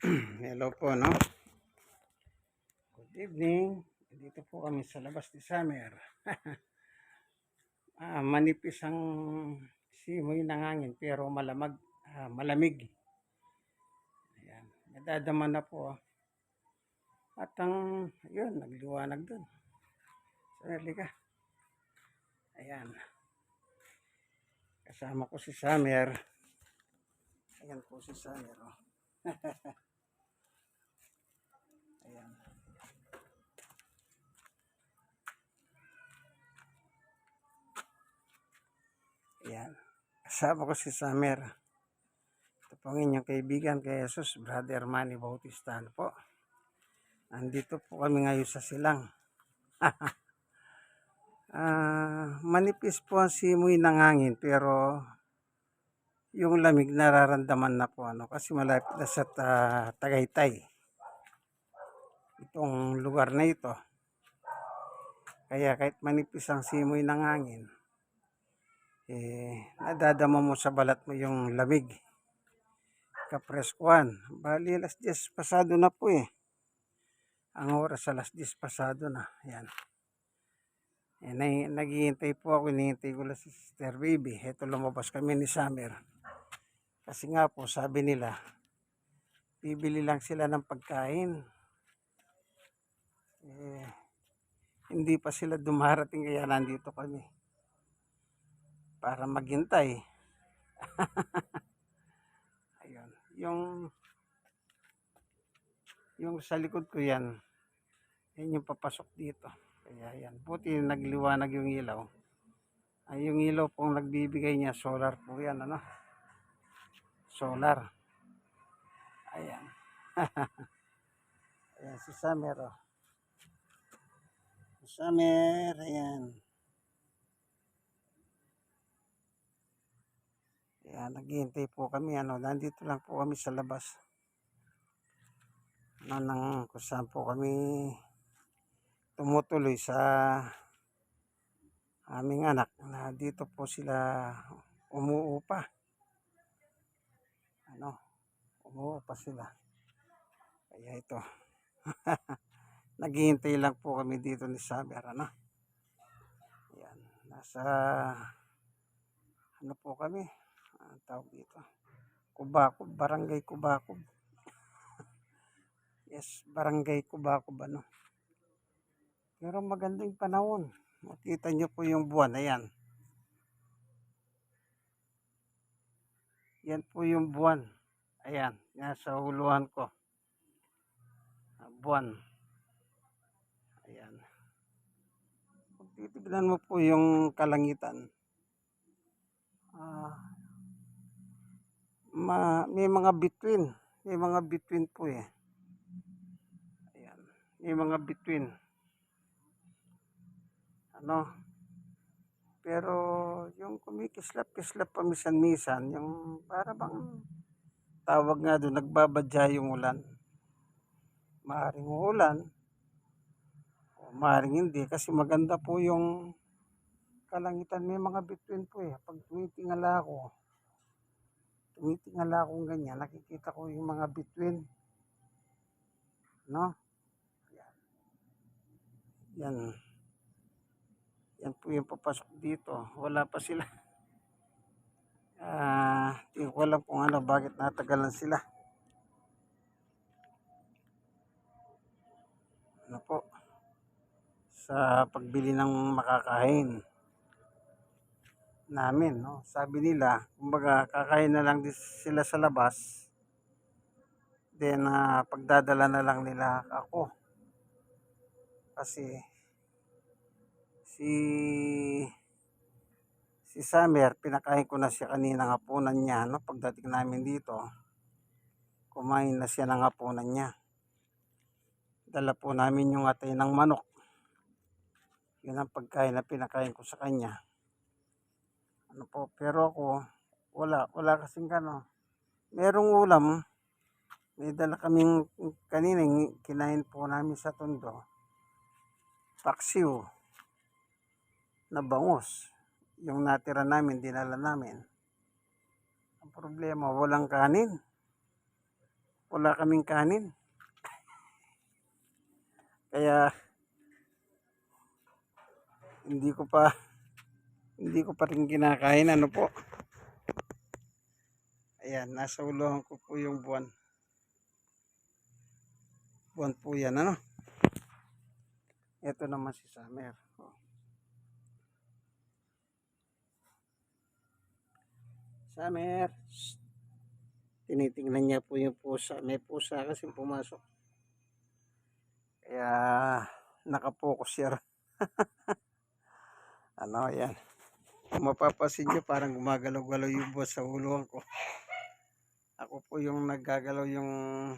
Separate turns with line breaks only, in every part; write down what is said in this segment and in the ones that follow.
Hello po, no? Good evening. Dito po kami sa labas ni Summer. ah, manipis ang simoy ng hangin pero malamag, ah, malamig. Ayan. Nadadama na po. ah. At ang, yun, nagliwanag dun. Summer, ka. Ayan. Kasama ko si Summer. Ayan po si Summer. Oh. Ayan. Kasama ko si Summer. Ito po ang inyong kaibigan kay Jesus, Brother Manny Bautista ano po. Andito po kami ngayon sa silang. Ah, manipis po ang simoy ng hangin pero yung lamig nararamdaman na po ano kasi malapit na sa ta- Tagaytay itong lugar na ito kaya kahit manipis ang simoy ng hangin eh nadadama mo sa balat mo yung lamig kapreskuhan bali alas 10 pasado na po eh ang oras alas 10 pasado na yan eh, na, naghihintay po ako, hinihintay ko lang si Sister Baby. Ito lumabas kami ni Summer. Kasi nga po, sabi nila, bibili lang sila ng pagkain. Eh, hindi pa sila dumarating kaya nandito kami. Para maghintay. Ayun. Yung yung sa likod ko yan, yan yung papasok dito. Kaya yan. Buti nagliwanag yung ilaw. Ay, yung ilaw pong nagbibigay niya, solar po yan, ano? Solar. Ayan. ayan, si Summer, oh. Summer, ayan. Ayan, naghihintay po kami, ano, nandito lang po kami sa labas. Ano, nang kung saan po kami tumutuloy sa aming anak na dito po sila umuupa. Ano, umuupa sila. Kaya ito. Naghihintay lang po kami dito ni Saber, ano. Ayan, nasa ano po kami, ang tawag dito. Kubakob, Barangay Kubakob. yes, Barangay Kubakob, ano. Pero magandang panahon. Makita nyo po yung buwan. Ayan. Yan po yung buwan. Ayan. Yan sa huluhan ko. Ah, Buwan. Ayan. Titignan mo po yung kalangitan. Ah, ma, may mga between. May mga between po eh. Ayan. May mga between ano. Pero yung kumikislap-kislap pamisan-misan, yung para bang tawag nga doon, nagbabadya yung ulan. Maaring uulan, o maaring hindi, kasi maganda po yung kalangitan. May mga between po eh. Pag tumitingala ako, tumitingala akong ganyan, nakikita ko yung mga between. No? Yan. Yan. Yan po yung papasok dito. Wala pa sila. Ah, tingnan ko lang kung ano, bakit natagalan sila. Ano po? Sa pagbili ng makakain namin, no? Sabi nila, kumbaga kakain na lang sila sa labas. Then ah, pagdadala na lang nila ako. Kasi si si Summer, pinakain ko na siya kanina ng hapunan niya, no? Pagdating namin dito, kumain na siya ng hapunan niya. Dala po namin yung atay ng manok. Yun ang pagkain na pinakain ko sa kanya. Ano po, pero ako, wala, wala kasing gano. Merong ulam, may dala kaming kanina, kinain po namin sa tondo. Paksiw na bangus. Yung natira namin, dinala namin. Ang problema, walang kanin. wala kaming kanin. Kaya hindi ko pa hindi ko pa rin kinakain ano po. Ayan, nasa uluhan ko po yung buwan. Buwan po yan, ano? Ito naman si Summer. Oh. Summer. Shh. Tinitingnan niya po yung pusa. May pusa kasi pumasok. Kaya nakapokus siya. ano, yan. Kung mapapasin niyo, parang gumagalaw-galaw yung buwan sa uluhan ko. Ako po yung naggagalaw yung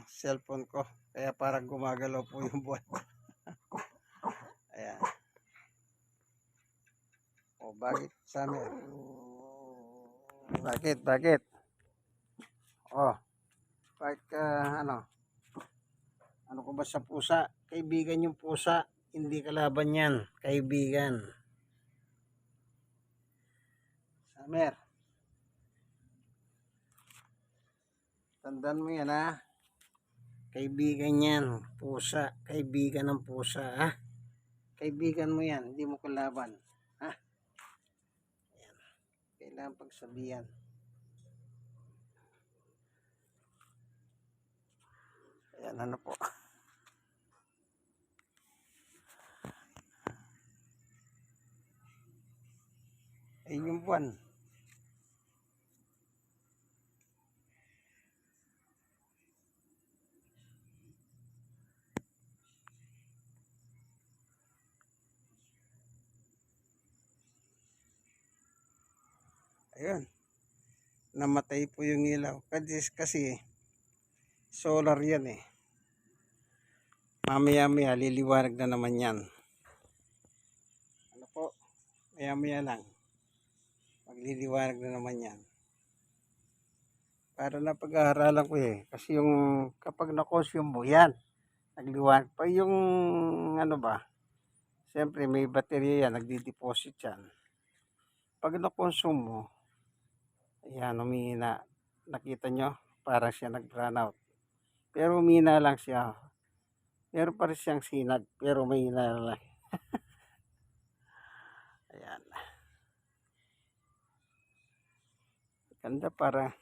cellphone ko. Kaya parang gumagalaw po yung buwan. Ayan. O, bakit, Summer? Bakit, bakit? Oh, bakit ka, ano? Ano ko ba sa pusa? Kaibigan yung pusa, hindi kalaban yan. Kaibigan. Summer. Tandaan mo yan, ha? Kaibigan yan. Pusa. Kaibigan ng pusa, ha? Kaibigan mo yan. Hindi mo kalaban. Ha? Ayan. Kailangan pagsabihan. Ayan, ano po. Ayun yung buwan. Ayun. Namatay po yung ilaw. Kasi, kasi solar yan eh. Mamaya maya liliwanag na naman yan. Ano po? Maya maya lang. Magliliwanag na naman yan. Para na pag-aaralan ko eh. Kasi yung kapag na-consume mo yan, nagliwanag pa yung ano ba, siyempre may baterya yan, nagdi-deposit yan. Pag na-consume mo, ayan, umihina. Nakita nyo? Parang siya nag-run out. Pero umihina lang siya. Meron pa siyang sinag, pero may hina lang. ayan. Ganda para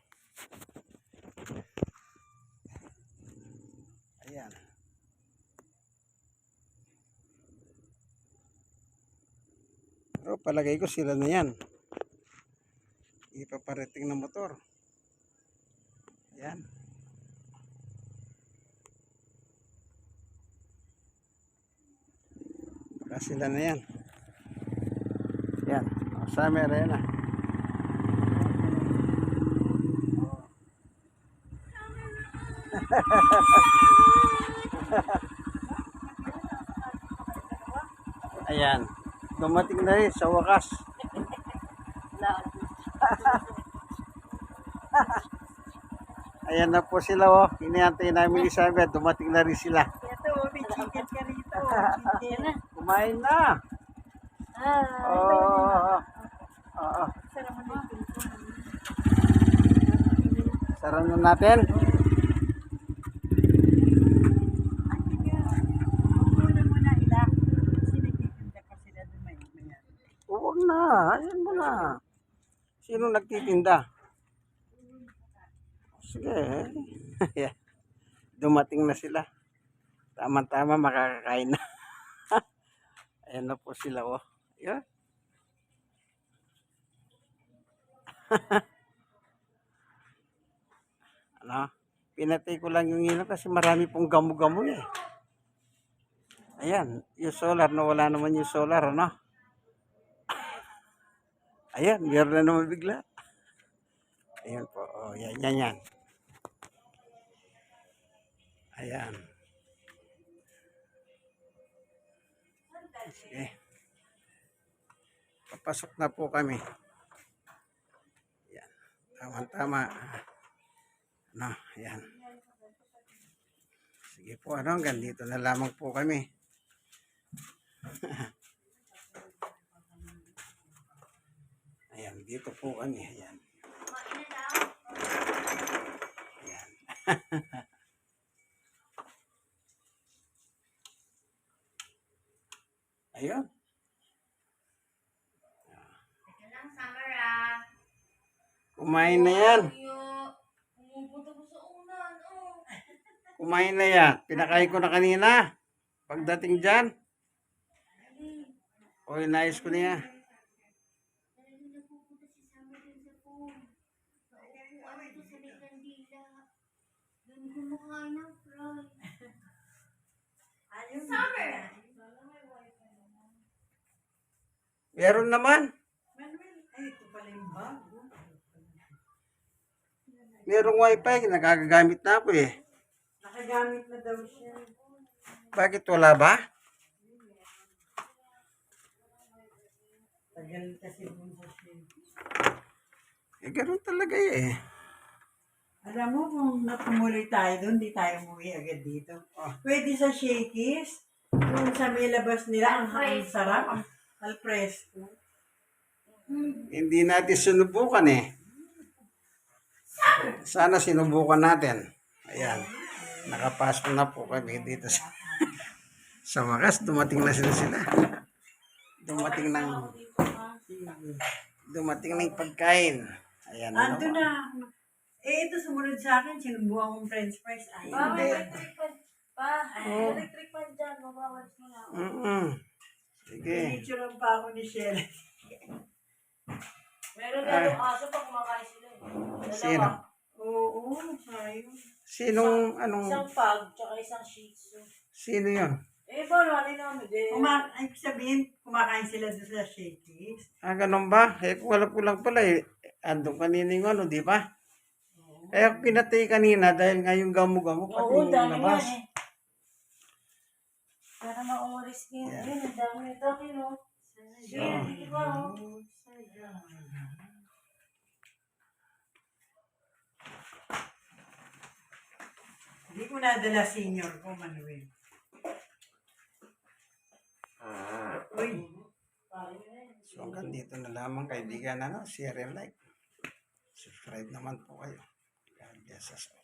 Ayan. Pero palagay ko sila na yan. Ipaparating ng motor. Ayan. Baka sila na yan. Yan. O, summer yan ah. Ayan. Dumating na rin sa wakas. Ayan na po sila oh. Hinihantay namin ni Sabi. Dumating na rin sila.
Ito, may chicken ka rito. Chicken.
Kumain na.
Ah,
Oo. Oo.
sarap mo na yung pinto.
Sara na natin.
Na.
Huwag na. Ayan mo na. Sino nagtitinda? Sige. Ayan. Dumating na sila. Tama-tama makakakain na. Ayan na po sila oh. Ayan. ano? Pinatay ko lang yung ilaw kasi marami pong gamo-gamo eh. Ayan, yung solar na wala naman yung solar, ano? Ayan, meron na naman bigla. Ayan po, oh, yan, yan, yan. Ayan. Sige. Papasok na po kami. Ayan. Tama-tama. Ano, ayan. Sige po, ano, hanggang na lamang po kami. Ayan, dito po kami. Ayan. Ayan.
Ah.
Kumain na yan.
Oh.
Kumain na yan. Pinakain ko na kanina. Pagdating dyan. O, inayos ko na yan.
Talagang napupunta si Summer dun sa pool. Nauupuan ito sa may kandila. Doon kumakain ng fry.
Ayun.
Summer!
Meron naman. Merong wifi. Nagagagamit na ako eh.
Nakagamit na daw siya.
Bakit wala ba?
Tagal kasi dun sa.
Eh, ganun talaga eh.
Alam mo, kung natumuloy tayo doon, di tayo umuwi agad dito.
Ah.
Pwede sa Shakey's, yung sa may labas nila, ang, ang sarap. Al fresco.
Hindi natin sinubukan eh. Sana sinubukan natin. Ayan. Nakapasok na po kami dito sa... sa wakas, dumating na sila sila. Dumating ng... Dumating ng pagkain. Ayan
Ando
naman.
na. Eh, ito sumunod sa akin, sinubuhan kong french fries. Ay,
Pa,
hindi.
electric fan. Pa, may electric fan dyan. Mabawalis mo na.
Mm-mm. Sige.
Pinicturean pa ako ni Shell.
Meron na yung aso pag kumakain sila. eh. Dalawa.
Sino?
Oo, sayang.
Sinong, anong,
Isang pug, tsaka isang shih tzu.
sino yun?
Eh, bala, rin namin din.
Kuma ay, sabihin, kumakain sila doon sa Shakey's.
Ah, ganun ba? Eh, kung alam ko lang pala eh. Andong kanina yung ano, di ba? Kaya pinatay kanina dahil nga yung gamo-gamo pati
Oo,
yung
dami nga
labas.
eh. Para maumalis ka yun. Ayun, ang dami nito, Kino. Shit, di ba? oh?
Hindi ko nadala senior ko, Manuel. Uy,
So hanggang dito na lamang kaibigan. Ano? Share and like. Subscribe naman po kayo. God bless us all.